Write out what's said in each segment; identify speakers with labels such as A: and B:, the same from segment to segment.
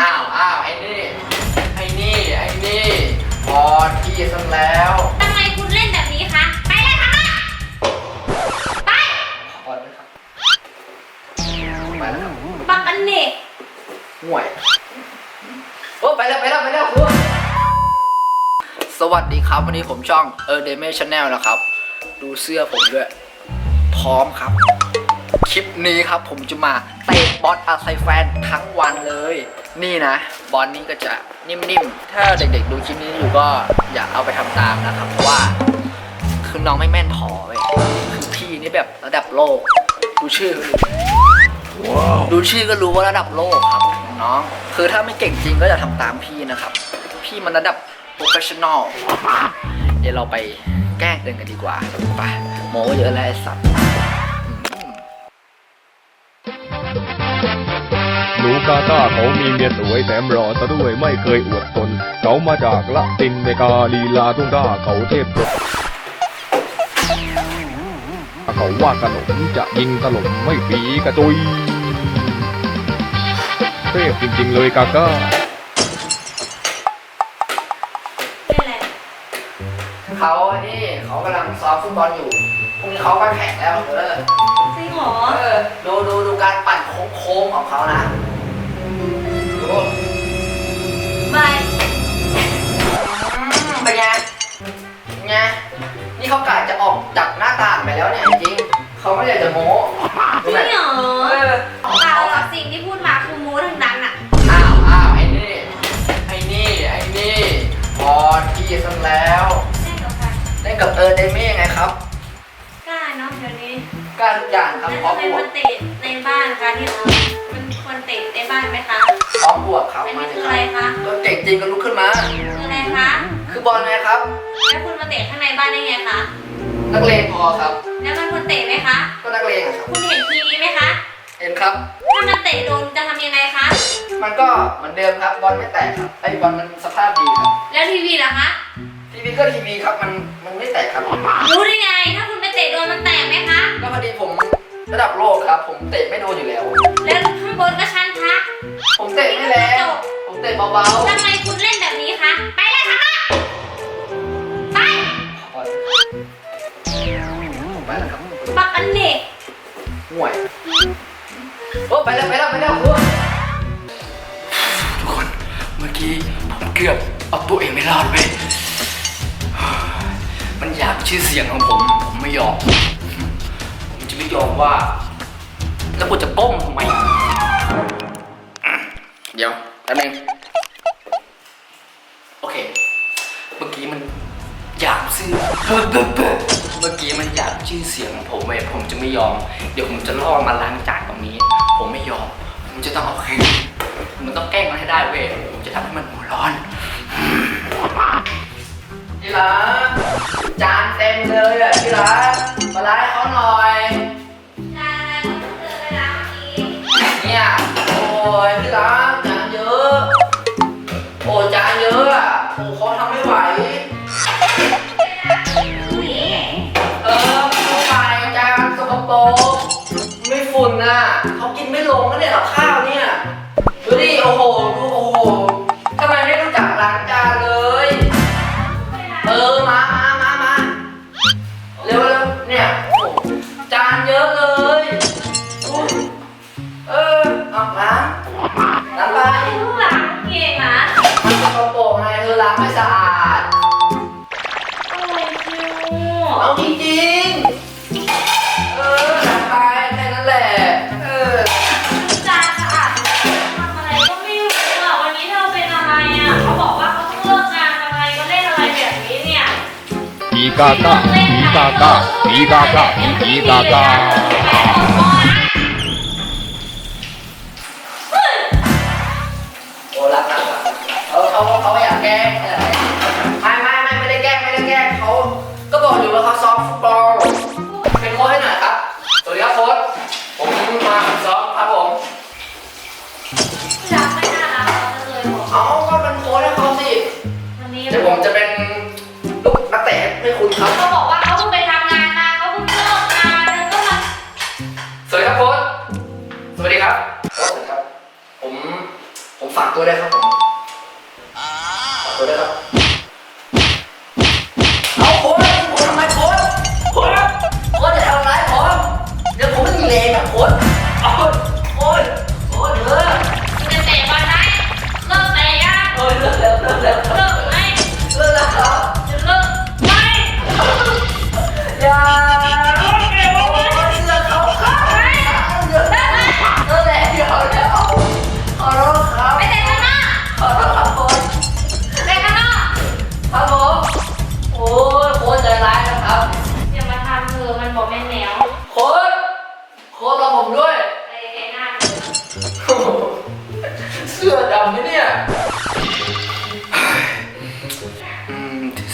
A: อ้าวอ้าวไอ้นี่ ไอ้นี่ ไอ้นี่พอที่ซะแล้ว
B: ทำไมคุณเล่นแบบนี้คะ ไปเลยค่ะไป
A: พอแล้วครับไปแล้วครับ
B: บักอันเนก
A: ห่วย โอ้ไปแล้วไปแล้วไปแล้วครูสวัสดีครับ วันนี้ผมช่องเออเดเมชแนลนะครับ ดูเสื้อผมด้วย พร้อมครับ คลิปนี้ครับผมจะมาเตะบอลอาไซแฟนทั้งวันเลย นี่นะ บอลนี้ก็จะนิ่มๆ ถ้าเด็กๆ ดูคลิปนี้อยู่ก็อย่าเอาไปทำตามนะครับ เพราะว่าคือน้องไม่แม่นถอเว้ยคือพี่นี่แบบระดับโลก ดูชื่อเขาดิดูชื่อก็รู้ว่าระดับโลกครับน้อง คือถ้าไม่เก่งจริงก็อย่าทำตามพี่นะครับ พี่มันระดับโปรเฟชชั่นอลเดี๋ยวเราไปแกล้งเดินกันดีกว่าไปโมเยอะแล้วไอ้สัตว์
C: หนูกาตาเขามีเมียสวยแถมรอซะด้วยไม่เคยอวดตน เขามาจากละตินเมกาลีลาทุ่งท่าเขาเทพกดเขาว่าขนมจะยิงถล่มไม่ปีกระจุยเทพจริง ๆ เลยกาก้า
B: เล่นอะไร
A: เขาอันนี้เขากำลังซ้อมฟุตบอลอยู่พรุ่งนี้เขาก็แข่งแล้วเออ
B: จริงเหรอ
A: เออ ดูดูดูการปั่นโค้งๆของเขานะ กั
B: บ
A: เออเดมี่ไงครับ
B: กล้าเนาะเดี๋ยวนี้
A: กล้าทุกอย่างครับ
B: แล้ว
A: พร้อม
B: ทำไม
A: บว
B: มั
A: ก
B: นเตะในบ้านคะที่มันควรเตะในบ้านไหมคะ
A: พร้อมบวกครับ
B: อัน
A: มา
B: นี้
A: เลย
B: คือ
A: ค
B: อะไร
A: รับ
B: คะ
A: ก็เก่งจริงก็ลุกขึ้นมา
B: คืออะไรคะ
A: คือบอลไงครับ
B: แล้วคุณมาเตะข้างในบ้านได้ไงคะ
A: นักเลงพอครับ
B: แล้วมันควรเตะไหมคะ
A: ก็นักเลงอะครับ
B: คุณเห็นทีวีไหมคะ
A: เห็นครับ
B: ถ้ามันเตะโดนจะทำยังไงคะ
A: มันก็เหมือนเดิมครับบอลไม่แตกครับไอ้บอลมันสภาพดีครับ
B: แล้วทีวีล่ะคะ
A: ที วีก็ทีวีครับมันมันไม่แตกครับ
B: รู้ได้ไง ถ้าคุณไปเตะโดนมันแตกไหมคะ
A: ก็พอดีผมระดับโลกครับ ผมเตะไม่โดนอยู่แล้ว
B: แล้วข้างบนก็ชั้นคะ
A: ผมเตะไม่แรงผมเตะเบา
B: ทำไมคุณเล่นแบบนี้คะ ไปเลยค่ะไป
A: ๆไปแล้วครับ
B: บักอันเนก
A: ห่วยโอ้ไปแล้วไปแล้วไปแล้วทุกคนเมื่อกี้ผมเกือบเอาตัวเองไม่รอดเว้ยมันอยาก ชื่อเสียงของผมผมไม่ยอม ผมจะไม่ยอมว่า แล้วกูจะก้มทำไมเดี๋ยวแป๊บนึงโอเค เมื่อกี้มันอยากชื่อเมื่อกี้มันอยากชื่อเสียงของผมเว้ยผมจะไม่ยอม เดี๋ยวผมจะล่อมาล้างจานตรงนี้ ผมไม่ยอม ผมจะต้องเอาคืนมันต้องแกล้งมันให้ได้เว้ยผมจะทำให้มันหัวร้อนที่รัก จานเต็มเลยอะที่รักมาล้างให้เขาหน่อยเนี่ย โอ้ยพี่รักางล้างไป
B: ลูกหลานเก่งนะ
A: มันสกปรกไงเธอล้างไม่สะอาด
B: โอ้ยคิว
A: เอาจริงๆเออล้างไปแค่นั้นแหละเออ
B: จานสะอาดทำอะไรก็ไม่รู้อะวันนี้เธอเป็นอะไรอะเขาบอกว่าเขาต้องเลิกงานอะไรก็เล่นอะไรแบบนี้เนี่ย
C: อีกาก้าอีกาก้าอีกาก้าอีกาก้า
A: เขาเขาเขาไม่อยากแกล้งอะไรไม่ไม่ไม่ไม่ได้แกล้งไม่ได้แกล้งเขาก็บอกอยู่ว่าเขาซ้อมฟุตบอลเป็นโค้ชให้หน่อยครับ สวัสดีครับโค้ชผมมาฝึกซ้อมครับผม
B: รักไม่น่ารักเราเลยบอก
A: เอาก็เป็นโค้ชให้เขาสิ
B: วันนี้
A: เดี๋ยวผมจะเป็นลูกนักเตะให้คุณครับ
B: เขาบอกว่าเขาเพิ่งไปทำงานมาเขาเพิ่งเลิกงานแล้วก็มา
A: สวัสดีครับโค้ชสวัสดีครับโค้ชสวัสดีครับ ผมผมฝากตัวได้ครับผม ฝากตัวได้ครับ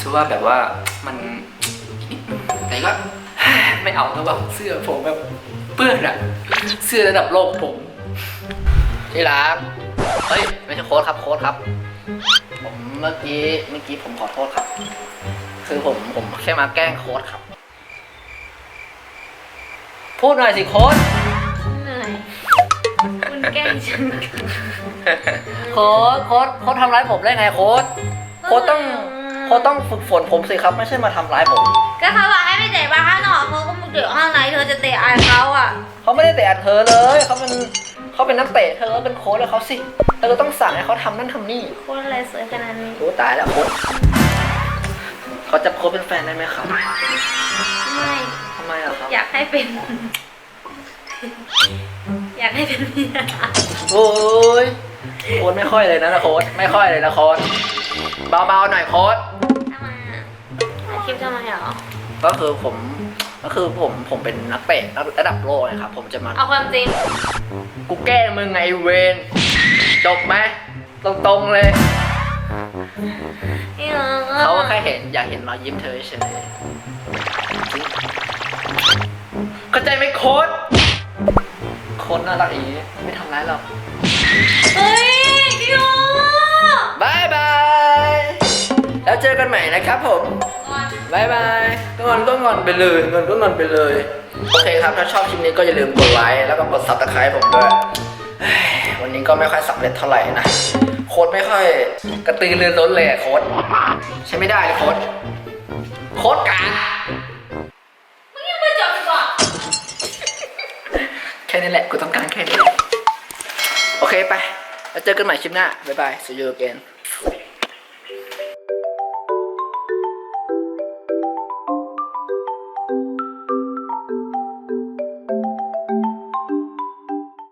A: มถือซะว่าแบบว่ามันแต่ก็ไม่เอาแล้วแบบเสื้อผมแบบเปื้อนอะเสื้อระดับโลกผมที่รักเฮ้ยไม่ใช่โค้ดครับโค้ดครับ ผมเมื่อกี้เมื่อกี้ผมขอโทษครับ คือผมผมแค่มาแกล้งโค้ดครับ พูดหน่อยสิโค้ด
B: เหนื่อยคุณแกล้งฉัน
A: โค้ดโค้ดโค้ดทำร้ายผมได้ไงโค้ดโค้ดต้อง โค้ดต้องฝึกฝนผมสิครับ ไม่ใช่มาทำร้ายผม
B: ก็เขาบอกให้ไปเตะบอลข้างนอกเขาก็มาเตะข้างในเธอจะเตะอายเขาอะ
A: เขาไม่ได้เตะเธอเลยเขาเป็นเขาเป็นนักเตะเธอก็เป็นโค้ดแล้วเขาสิเธอต้องสั่งให้เขาทำนั่นทำนี่
B: คนอะไรสวยขนาดนี้
A: โอ้ตายแล้วโค้ดเขาจะโค้ดเป็นแฟนได้ไหมครับ
B: ไม่
A: ทำไมอะครับ
B: อยากให้เป็น อยากให้เป็นเมีย
A: โอ้ยโค้ดไม่ค่อยเลยนะนะโค้ดไม่ค่อยเลยนะโค้ด เบาๆหน่อยโค้ด
B: ทำไมอะถ่ายคลิปทำไมเหรอ
A: ก็คือผมก็คือผมผมเป็นนักเตะระดับโลกนะครับผมจะมา
B: เอาความจริง
A: กูแกล้งมึงไงเวนจบไหมตรงๆเลย
B: นี่เหรอ
A: เขาแค่เห็นอยากเห็นรอยยิ้มเธอเฉยเข้าใจไหมโค้ดโค้ดน่ารักอย่างนี้ไม่ทำร้ายเรา
B: เฮ้ย
A: เจอกันใหม่นะครับผม
B: ก่อน
A: บายบายก็งอนก็งอนไปเลยงอนก็งอนไปเลย โอเคครับ ถ้าชอบคลิปนี้ก็อย่าลืมกดไลค์แล้วก็กดซับสไครต์ผมด้วยเฮ้ยวันนี้ก็ไม่ค่อยสำเร็จเท่าไหร่นะ โค้ดไม่ค่อยกระตือรือร้นเลยอะโค้ดใช้ไม่ได้เลยโค้ดโค้ดกลาง
B: มึงยังไม่จบอีกเหรอ
A: แค่นี้แหละ กูต้องการแค่นี้แหละโอเคไป แล้วเจอกันใหม่คลิปหน้า บ๊ายบาย see you again